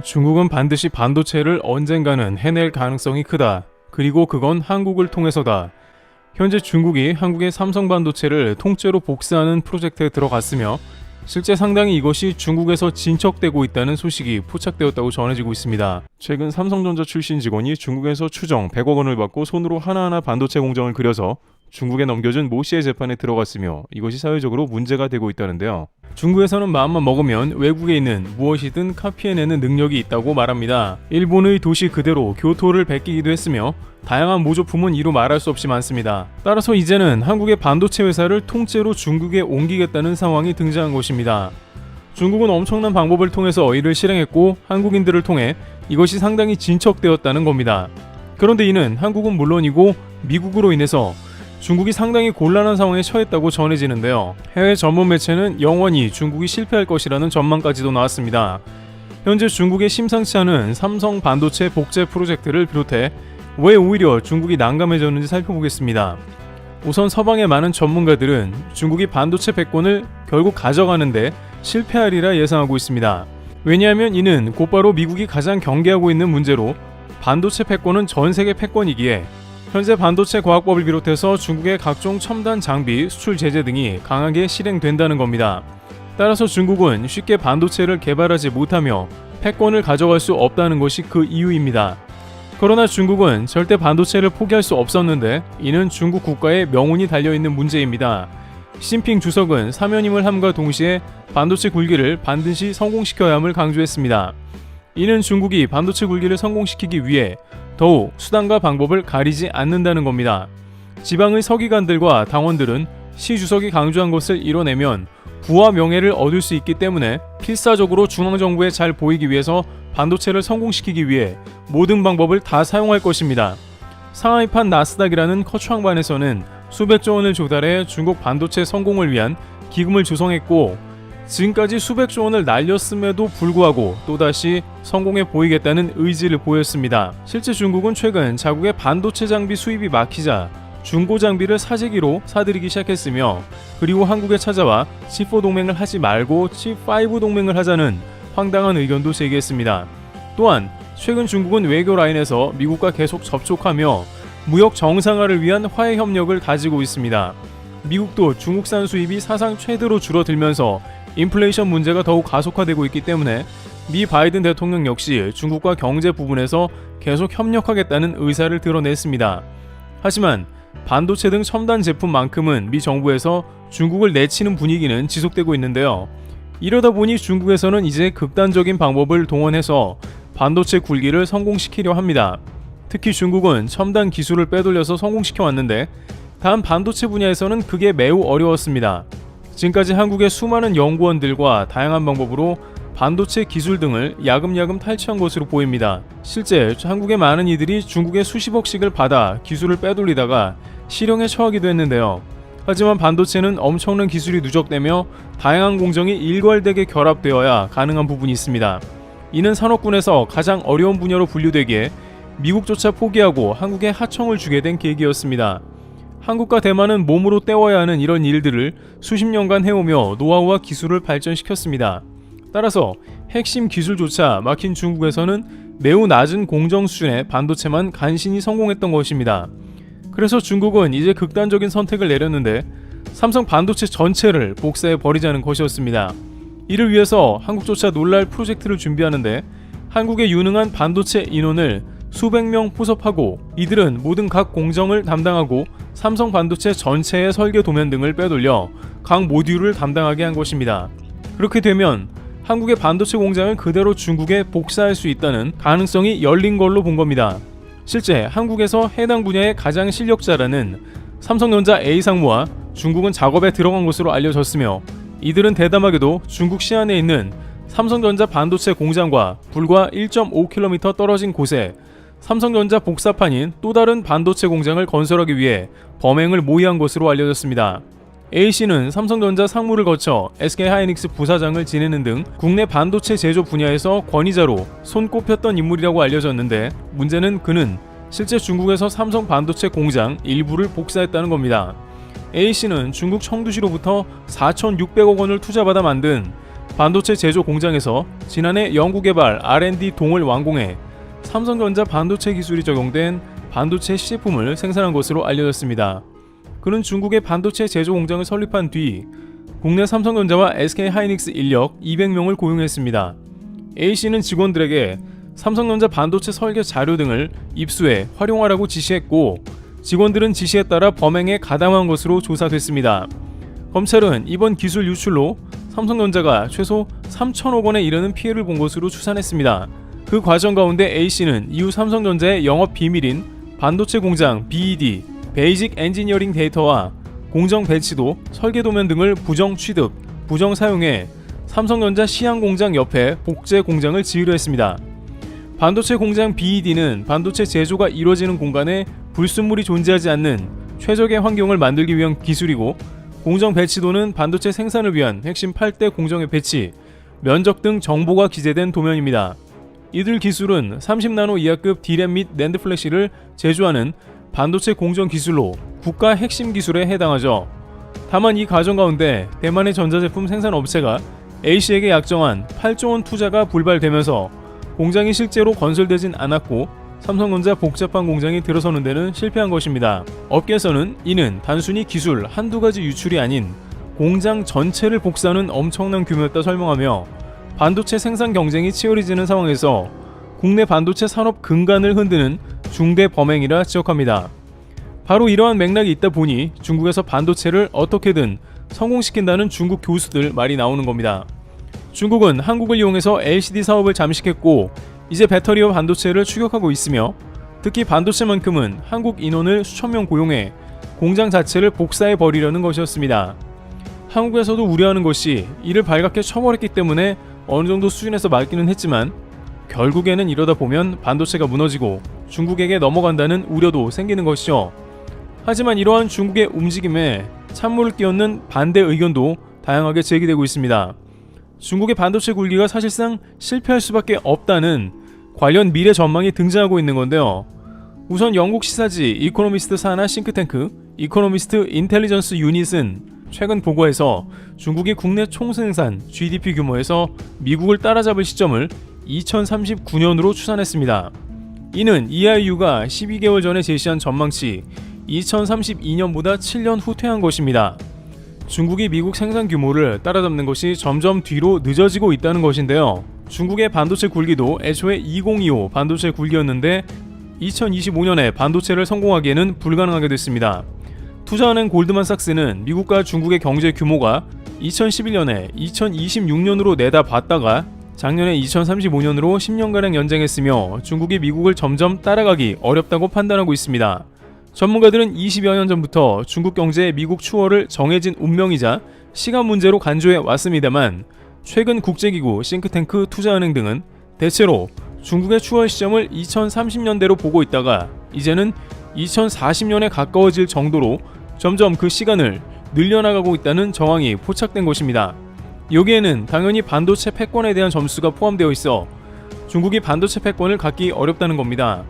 중국은 반드시 반도체를 언젠가는 해낼 가능성이 크다. 그리고 그건 한국을 통해서다. 현재 중국이 한국의 삼성 반도체를 통째로 복사하는 프로젝트에 들어갔으며 실제 상당히 이것이 중국에서 진척되고 있다는 소식이 포착되었다고 전해지고 있습니다. 최근 삼성전자 출신 직원이 중국에서 추정 100억 원을 받고 손으로 하나하나 반도체 공정을 그려서 중국에 넘겨준 모 씨의 재판에 들어갔으며 이것이 사회적으로 문제가 되고 있다는데요. 중국에서는 마음만 먹으면 외국에 있는 무엇이든 카피해내는 능력이 있다고 말합니다. 일본의 도시 그대로 교토를 베끼기도 했으며 다양한 모조품은 이루 말할 수 없이 많습니다. 따라서 이제는 한국의 반도체 회사를 통째로 중국에 옮기겠다는 상황이 등장한 것입니다. 중국은 엄청난 방법을 통해서 이를 실행했고 한국인들을 통해 이것이 상당히 진척되었다는 겁니다. 그런데 이는 한국은 물론이고 미국으로 인해서 중국이 상당히 곤란한 상황에 처했다고 전해지는데요. 해외 전문 매체는 영원히 중국이 실패할 것이라는 전망까지도 나왔습니다. 현재 중국의 심상치 않은 삼성 반도체 복제 프로젝트를 비롯해 왜 오히려 중국이 난감해졌는지 살펴보겠습니다. 우선 서방의 많은 전문가들은 중국이 반도체 패권을 결국 가져가는데 실패하리라 예상하고 있습니다. 왜냐하면 이는 곧바로 미국이 가장 경계하고 있는 문제로 반도체 패권은 전 세계 패권이기에 현재 반도체 과학법을 비롯해서 중국의 각종 첨단 장비 수출 제재 등이 강하게 실행된다는 겁니다. 따라서 중국은 쉽게 반도체를 개발하지 못하며 패권을 가져갈 수 없다는 것이 그 이유입니다. 그러나 중국은 절대 반도체를 포기할 수 없었는데 이는 중국 국가의 명운이 달려있는 문제입니다. 시진핑 주석은 사면임을 함과 동시에 반도체 굴기를 반드시 성공시켜야 함을 강조했습니다. 이는 중국이 반도체 굴기를 성공시키기 위해 더욱 수단과 방법을 가리지 않는다는 겁니다. 지방의 서기관들과 당원들은 시 주석이 강조한 것을 이뤄내면 부와 명예를 얻을 수 있기 때문에 필사적으로 중앙정부에 잘 보이기 위해서 반도체를 성공시키기 위해 모든 방법을 다 사용할 것입니다. 상하이판 나스닥이라는 커추항반에서는 수백조 원을 조달해 중국 반도체 성공을 위한 기금을 조성했고 지금까지 수백조 원을 날렸음에도 불구하고 또다시 성공해 보이겠다는 의지를 보였습니다. 실제 중국은 최근 자국의 반도체 장비 수입이 막히자 중고 장비를 사재기로 사들이기 시작했으며 그리고 한국에 찾아와 칩4 동맹을 하지 말고 칩5 동맹을 하자는 황당한 의견도 제기했습니다. 또한 최근 중국은 외교 라인에서 미국과 계속 접촉하며 무역 정상화를 위한 화해 협력을 다지고 있습니다. 미국도 중국산 수입이 사상 최대로 줄어들면서 인플레이션 문제가 더욱 가속화되고 있기 때문에 미 바이든 대통령 역시 중국과 경제 부분에서 계속 협력하겠다는 의사를 드러냈습니다. 하지만 반도체 등 첨단 제품만큼은 미 정부에서 중국을 내치는 분위기는 지속되고 있는데요. 이러다 보니 중국에서는 이제 극단적인 방법을 동원해서 반도체 굴기를 성공시키려 합니다. 특히 중국은 첨단 기술을 빼돌려서 성공시켜 왔는데 단 반도체 분야에서는 그게 매우 어려웠습니다. 지금까지 한국의 수많은 연구원들과 다양한 방법으로 반도체 기술 등을 야금야금 탈취한 것으로 보입니다. 실제 한국의 많은 이들이 중국의 수십억씩을 받아 기술을 빼돌리다가 실형에 처하기도 했는데요. 하지만 반도체는 엄청난 기술이 누적되며 다양한 공정이 일괄되게 결합되어야 가능한 부분이 있습니다. 이는 산업군에서 가장 어려운 분야로 분류되기에 미국조차 포기하고 한국에 하청을 주게 된 계기였습니다. 한국과 대만은 몸으로 때워야 하는 이런 일들을 수십 년간 해오며 노하우와 기술을 발전시켰습니다. 따라서 핵심 기술조차 막힌 중국에서는 매우 낮은 공정 수준의 반도체만 간신히 성공했던 것입니다. 그래서 중국은 이제 극단적인 선택을 내렸는데 삼성 반도체 전체를 복사해 버리자는 것이었습니다. 이를 위해서 한국조차 놀랄 프로젝트를 준비하는데 한국의 유능한 반도체 인원을 수백 명 포섭하고 이들은 모든 각 공정을 담당하고 삼성 반도체 전체의 설계 도면 등을 빼돌려 각 모듈을 담당하게 한 것입니다. 그렇게 되면 한국의 반도체 공장을 그대로 중국에 복사할 수 있다는 가능성이 열린 걸로 본 겁니다. 실제 한국에서 해당 분야의 가장 실력자라는 삼성전자 A 상무와 중국은 작업에 들어간 것으로 알려졌으며 이들은 대담하게도 중국 시안에 있는 삼성전자 반도체 공장과 불과 1.5km 떨어진 곳에 삼성전자 복사판인 또 다른 반도체 공장을 건설하기 위해 범행을 모의한 것으로 알려졌습니다. A씨는 삼성전자 상무를 거쳐 SK하이닉스 부사장을 지내는 등 국내 반도체 제조 분야에서 권위자로 손꼽혔던 인물이라고 알려졌는데 문제는 그는 실제 중국에서 삼성 반도체 공장 일부를 복사했다는 겁니다. A씨는 중국 청두시로부터 4,600억 원을 투자받아 만든 반도체 제조 공장에서 지난해 연구개발 R&D 동을 완공해 삼성전자 반도체 기술이 적용된 반도체 시제품을 생산한 것으로 알려졌습니다. 그는 중국의 반도체 제조 공장을 설립한 뒤 국내 삼성전자와 SK 하이닉스 인력 200명을 고용했습니다. A씨는 직원들에게 삼성전자 반도체 설계 자료 등을 입수해 활용하라고 지시했고 직원들은 지시에 따라 범행에 가담한 것으로 조사됐습니다. 검찰은 이번 기술 유출로 삼성전자가 최소 3천억 원에 이르는 피해를 본 것으로 추산했습니다. 그 과정 가운데 A씨는 이후 삼성전자의 영업 비밀인 반도체 공장 BED, 베이직 엔지니어링 데이터와 공정 배치도, 설계 도면 등을 부정 취득, 부정 사용해 삼성전자 시양 공장 옆에 복제 공장을 지으려 했습니다. 반도체 공장 BED는 반도체 제조가 이루어지는 공간에 불순물이 존재하지 않는 최적의 환경을 만들기 위한 기술이고 공정 배치도는 반도체 생산을 위한 핵심 8대 공정의 배치, 면적 등 정보가 기재된 도면입니다. 이들 기술은 30나노 이하급 D램 및 낸드 플래시를 제조하는 반도체 공정 기술로 국가 핵심 기술에 해당하죠. 다만 이 과정 가운데 대만의 전자제품 생산 업체가 A씨에게 약정한 8조 원 투자가 불발되면서 공장이 실제로 건설되진 않았고 삼성전자 복잡한 공장이 들어서는 데는 실패한 것입니다. 업계에서는 이는 단순히 기술 한두 가지 유출이 아닌 공장 전체를 복사하는 엄청난 규모였다 설명하며 반도체 생산 경쟁이 치열해지는 상황에서 국내 반도체 산업 근간을 흔드는 중대 범행이라 지적합니다. 바로 이러한 맥락이 있다 보니 중국에서 반도체를 어떻게든 성공시킨다는 중국 교수들 말이 나오는 겁니다. 중국은 한국을 이용해서 LCD 사업을 잠식했고 이제 배터리와 반도체를 추격하고 있으며 특히 반도체만큼은 한국 인원을 수천 명 고용해 공장 자체를 복사해 버리려는 것이었습니다. 한국에서도 우려하는 것이 이를 발갛게 쳐버렸기 때문에 어느 정도 수준에서 막기는 했지만 결국에는 이러다 보면 반도체가 무너지고 중국에게 넘어간다는 우려도 생기는 것이죠. 하지만 이러한 중국의 움직임에 찬물을 끼얹는 반대 의견도 다양하게 제기되고 있습니다. 중국의 반도체 굴기가 사실상 실패할 수밖에 없다는 관련 미래 전망이 등장하고 있는 건데요. 우선 영국 시사지 이코노미스트 산하 싱크탱크 이코노미스트 인텔리전스 유닛은 최근 보고에서 중국이 국내 총생산 GDP 규모에서 미국을 따라잡을 시점을 2039년으로 추산했습니다. 이는 EIU가 12개월 전에 제시한 전망치 2032년보다 7년 후퇴한 것입니다. 중국이 미국 생산 규모를 따라잡는 것이 점점 뒤로 늦어지고 있다는 것인데요. 중국의 반도체 굴기도 애초에 2025 반도체 굴기였는데 2025년에 반도체를 성공하기에는 불가능하게 됐습니다. 투자하는 골드만삭스는 미국과 중국의 경제 규모가 2011년에 2026년으로 내다봤다가 작년에 2035년으로 10년가량 연장했으며 중국이 미국을 점점 따라가기 어렵다고 판단하고 있습니다. 전문가들은 20여 년 전부터 중국 경제의 미국 추월을 정해진 운명이자 시간 문제로 간주해 왔습니다만 최근 국제기구 싱크탱크 투자은행 등은 대체로 중국의 추월 시점을 2030년대로 보고 있다가 이제는 2040년에 가까워질 정도로 점점 그 시간을 늘려나가고 있다는 정황이 포착된 것입니다. 여기에는 당연히 반도체 패권에 대한 점수가 포함되어 있어 중국이 반도체 패권을 갖기 어렵다는 겁니다.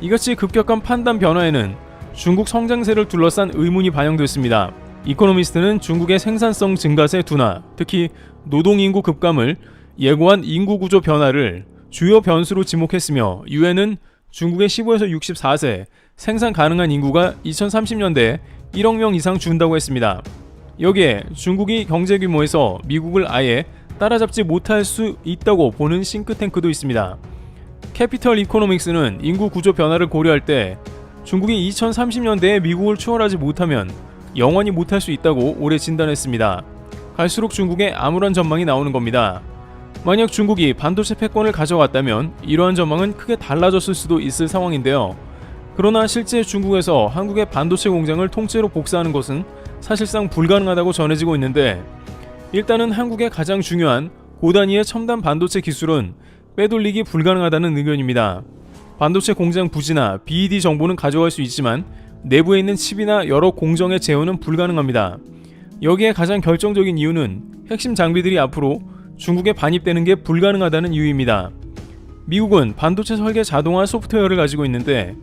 이같이 급격한 판단 변화에는 중국 성장세를 둘러싼 의문이 반영됐습니다. 이코노미스트는 중국의 생산성 증가세 둔화, 특히 노동인구 급감을 예고한 인구 구조 변화를 주요 변수로 지목했으며 유엔은 중국의 15에서 64세 생산 가능한 인구가 2030년대에 1억 명 이상 준다고 했습니다. 여기에 중국이 경제 규모에서 미국을 아예 따라잡지 못할 수 있다고 보는 싱크탱크도 있습니다. 캐피털 이코노믹스는 인구 구조 변화를 고려할 때 중국이 2030년대에 미국을 추월하지 못하면 영원히 못할 수 있다고 올해 진단했습니다. 갈수록 중국에 암울한 전망이 나오는 겁니다. 만약 중국이 반도체 패권을 가져갔다면 이러한 전망은 크게 달라졌을 수도 있을 상황인데요. 그러나 실제 중국에서 한국의 반도체 공장을 통째로 복사하는 것은 사실상 불가능하다고 전해지고 있는데 일단은 한국의 가장 중요한 고단위의 첨단 반도체 기술은 빼돌리기 불가능하다는 의견입니다. 반도체 공장 부지나 BED 정보는 가져갈 수 있지만 내부에 있는 칩이나 여러 공정의 제어는 불가능합니다. 여기에 가장 결정적인 이유는 핵심 장비들이 앞으로 중국에 반입되는 게 불가능하다는 이유입니다. 미국은 반도체 설계 자동화 소프트웨어를 가지고 있는데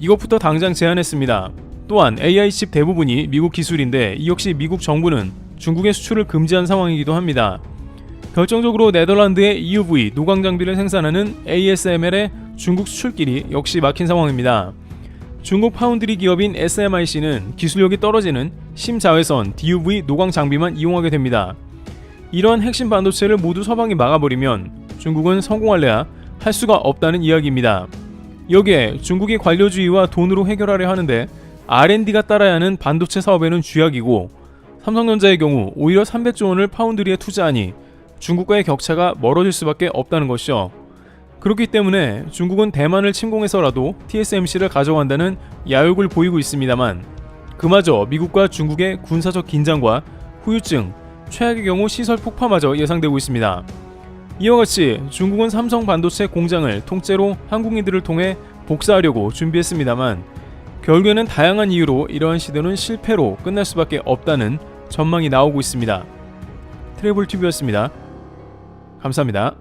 이것부터 당장 제한했습니다. 또한 AI 칩 대부분이 미국 기술인데 이 역시 미국 정부는 중국의 수출을 금지한 상황이기도 합니다. 결정적으로 네덜란드의 EUV 노광 장비를 생산하는 ASML의 중국 수출길이 역시 막힌 상황입니다. 중국 파운드리 기업인 SMIC는 기술력이 떨어지는 심자외선 DUV 노광 장비만 이용하게 됩니다. 이런 핵심 반도체를 모두 서방이 막아버리면 중국은 성공할래야 할 수가 없다는 이야기입니다. 여기에 중국이 관료주의와 돈으로 해결하려 하는데 R&D가 따라야 하는 반도체 사업에는 쥐약이고 삼성전자의 경우 오히려 300조 원을 파운드리에 투자하니 중국과의 격차가 멀어질 수밖에 없다는 것이죠. 그렇기 때문에 중국은 대만을 침공해서라도 TSMC를 가져간다는 야욕을 보이고 있습니다만 그마저 미국과 중국의 군사적 긴장과 후유증, 최악의 경우 시설 폭파마저 예상되고 있습니다. 이와 같이 중국은 삼성 반도체 공장을 통째로 한국인들을 통해 복사하려고 준비했습니다만 결국에는 다양한 이유로 이러한 시도는 실패로 끝날 수밖에 없다는 전망이 나오고 있습니다. 트래블 튜브였습니다. 감사합니다.